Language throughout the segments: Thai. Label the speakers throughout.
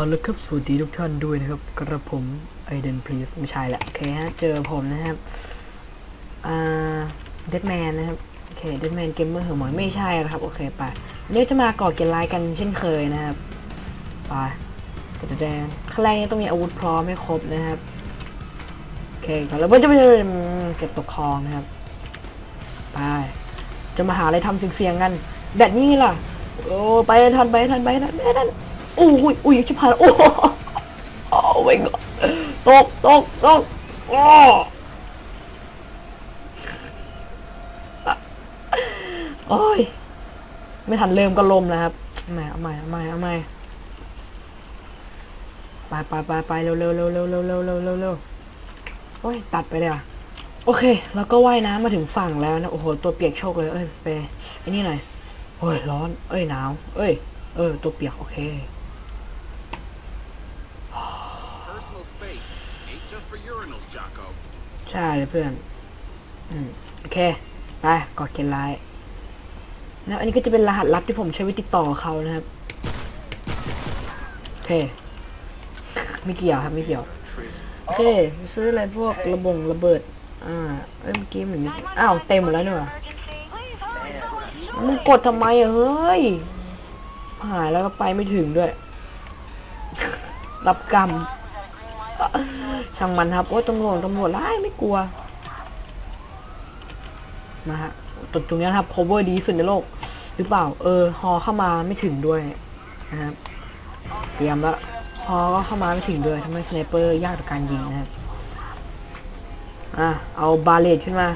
Speaker 1: เอาละครับสวัสดีทุกท่านด้วยนะครับกระผมไอเดนพลีสไม่ใช่ละโอเคฮะเจอผมนะครับอ่าเดดแมนนะครับโอเคเดดแมนเกมเมอร์หัวหมอยไม่ใช่นะครับโอเคไปเดี๋ยวจะมาก่อเกมไลน์กันเช่นเคยนะครับไปกดแดงขั้นแรกนี้ต้องมีอาวุธพร้อมให้ครบนะครับโอเคก่อนแล้วมันจะไปเก็บตกคลองนะครับไปจะมาหาอะไรทำเสียงๆกันแบบนี้ล่ะโอ้ไปทันไปทันไปทันไปทัน อุ้ยอุ้ยจะผ่านโอ้โหโอ้ยก็ตกตกตกโอ้โอ้ย ไม่ทันเริ่มก็ลมแล้วครับเอาใหม่เอาใหม่เอาใหม่เอาใหม่ไปไปไปไปเร็วเร็วเร็วเร็วเร็วเร็วเร็วเร็วเร็วโอ้ยตัดไปเลยอะโอเค แล้วก็ว่ายน้ำมาถึงฝั่งแล้วนะโอ้โหตัวเปียกโชกเลยเอ้ยไปไอ้นี่หน่อยโอ้ยร้อน เอ้ยหนาว เอ้ย เออ ตัวเปียกโอเค ใช่เลยเพื่อน อืมโอเค ไปกอดเกนไลน์นะอันนี้ก็จะเป็นรหัสลับที่ผมใช้วิติดต่อเขานะครับ โอเค ไม่เกี่ยวครับไม่เกี่ยว โอเค ซื้ออะไรพวกระบงระเบิด อ่า เอ้ยเมื่อกี้เหมือนอ้าวเต็มหมดแล้วเนี่ยว่ะมึงกดทำไมอะเฮ้ยหายแล้วก็ไปไม่ถึงด้วย รับกรรม ช่างมันครับโอ้ตำรวจตำรวจไล่ไม่กลัวมาฮะตรงตรงนี้ครับ cover ดีที่สุดในโลก หรือเปล่า เออ ฮอเข้ามาไม่ถึงด้วยนะครับเตรียมแล้วฮอก็เข้ามาไม่ถึงด้วยทำให้สไนเปอร์ยากต่อการยิงนะครับอะเอาบาเลตขึ้นมา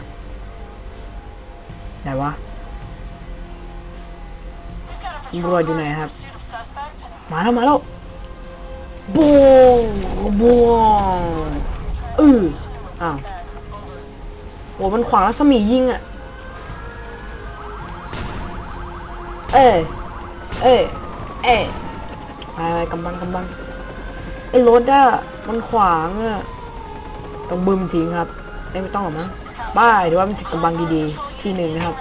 Speaker 1: ไหนวะตำรวจอยู่ไหนครับ มาแล้วมาแล้ว บงบงเอออ้าวโอ้มันขวางรัศมียิงอะเอ้เอ้เอ้ไปไปกำบังกำบังไอ้รถอะมันขวางอะต้องบึ้มทิ้งครับไม่ต้องหรอกมั้งบ้าเดี๋ยวว่ามันจุดกำบังดีๆ ที่หนึ่งนะครับ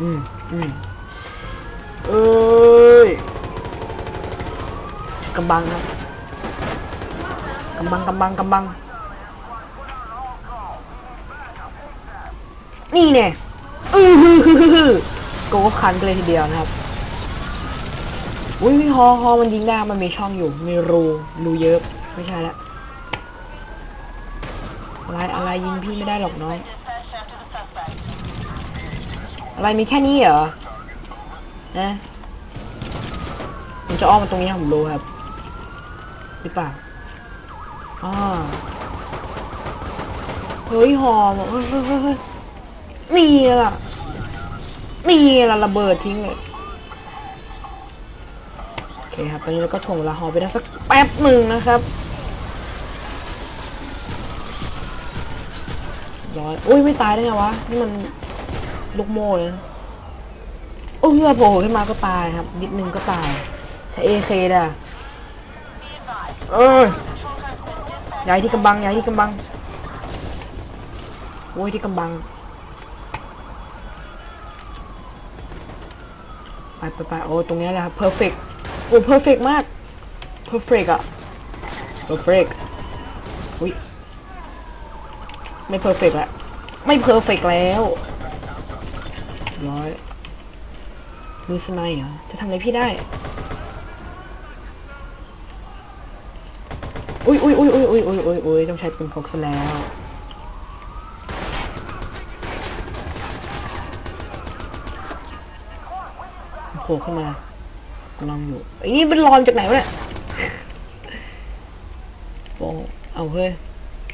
Speaker 1: อืมอืมเอ้ ยกำบังครับกำบังกำบังกำบัง นี่เนี่ยอือฮือฮือฮือโกก็คันกันเลยทีเดียวนะครับอุ้ยฮอฮอมันยิงได้มันมีช่องอยู่ มีรูรูเยอะไม่ใช่ละอะไรอะไรยิงพี่ไม่ได้หรอกน้องอะไรมีแค่นี้เหรอนะ ผมจะอ้อมมาตรงนี้ให้ผมรู้ครับหรือเปล่าอ๋อเฮ้ยหอมเฮ้ยเฮ้ยเฮ้ยนี่ล่ะนี่ล่ะระเบิดทิ้งเลยโอเคครับตอนนี้เราก็ถ่วงเวลาหอไปได้สักแป๊บหนึ่งนะครับร้อยอุ้ยไม่ตายได้ไงวะนี่มันลูกโม่เลยโอ้เฮือโผล่ขึ้นมาก็ตายครับ นิดนึงก็ตาย ใช้เอเคด่ะเออย้ายที่กำบังย้ายที่กำบังโอ้ยที่กำบังไปไปไปโอ้ตรงเนี้ยแหละครับ perfect โอ้ perfect มาก perfect อะ perfect อุ้ยไม่ perfect แล้วไม่ perfect แล้วร้อยมือสไนด์เหรอจะทำอะไรพี่ได้ อุ้ยอุ้ยอุ้ยอุ้ยอุ้ยอุ้ยอุ้ยอุ้ยต้องใช้ปืนพกซะแล้วโผล่เข้ามากำลังอยู่ไอ้นี่เป็นรอนจากไหนวะเนี่ยโอ้เอาเฮ้ย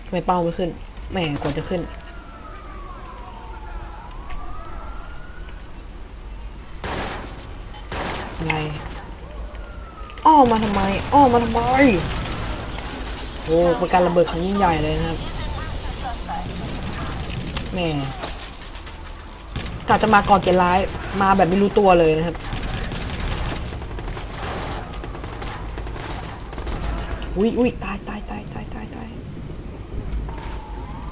Speaker 1: ทำไมเป้าไม่ขึ้นแหม่กว่าจะขึ้นอะไรอ้อมาทำไมอ้อมาทำไม โอ้เป็นการระเบิดครั้งยิ่งใหญ่เลยนะครับแหม่กาจะมาก่อนเกณฑ์ร้ายมาแบบไม่รู้ตัวเลยนะครับอุ้ยอุ้ยตายตายตายตายตายตาย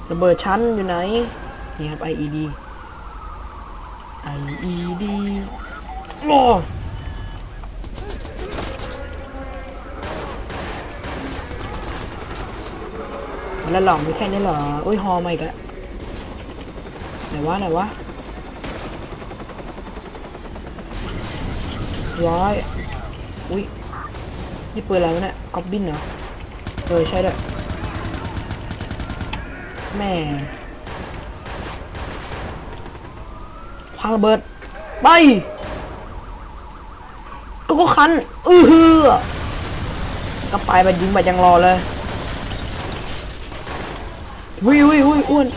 Speaker 1: ระเบิดชั้นอยู่ไหนนี่ครับ IED IED โอ้ แล้วหลอกมีแค่นี้เหรออุ้ยฮอมาอีกแล้วไหนวะไหนวะร้อยอุ้ยนี่ปืนอะไรวะเนี่ยก๊อบบินเหรอเออใช่ด้วยแม่ควางระเบิด ไปก็ก็คัน อือฮือก็ไปไปยิงไปยังรอเลย วิววิวิอ้วน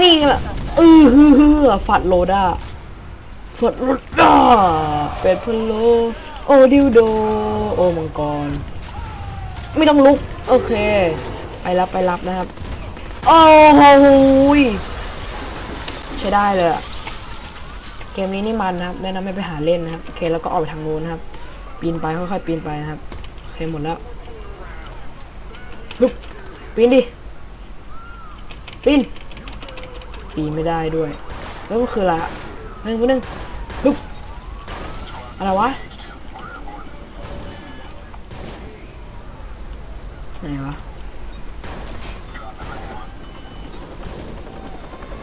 Speaker 1: นี่ไงล่ะอือฮือฮือฝัดโลด้าฝัดโลด้าเป็ดพะโล โอดิวโด โอมังกร ไม่ต้องลุก โอเค ไปรับไปรับนะครับ โอ้โหใช้ได้เลยอะเกมนี้นี่มันนะครับ แนะนำให้ไปหาเล่นนะครับ โอเค แล้วก็ออกไปทางโน้นนะครับ ปีนไปค่อยๆปีนไปนะครับ โอเคหมดแล้วลุกปีนดิ ปีนปีนไม่ได้ด้วย แล้วมันคืออะไรหนึ่งหนึ่งลุกอะไรวะไหนวะ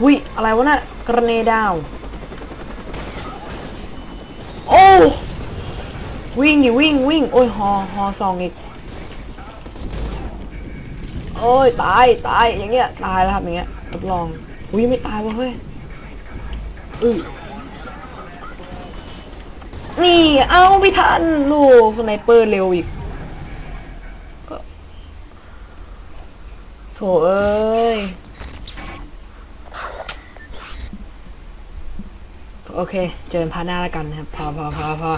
Speaker 1: วิอะไรวะน่ะกระเนดาว โอ้ วิ่งดิวิ่งวิ่ง โอ้ยฮอฮอซองอีก อ้ยตายตายอย่างเงี้ยตายแล้วครับอย่างเงี้ยทดลองอุ้ยไม่ตายวะเฮ้ยอือนี่เอาไม่ทันลูกสไนเปอร์เร็วอีกโถเอ้ยโอเค เจอพาร์ทหน้าแล้วกันนะครับ พอพอพอพอ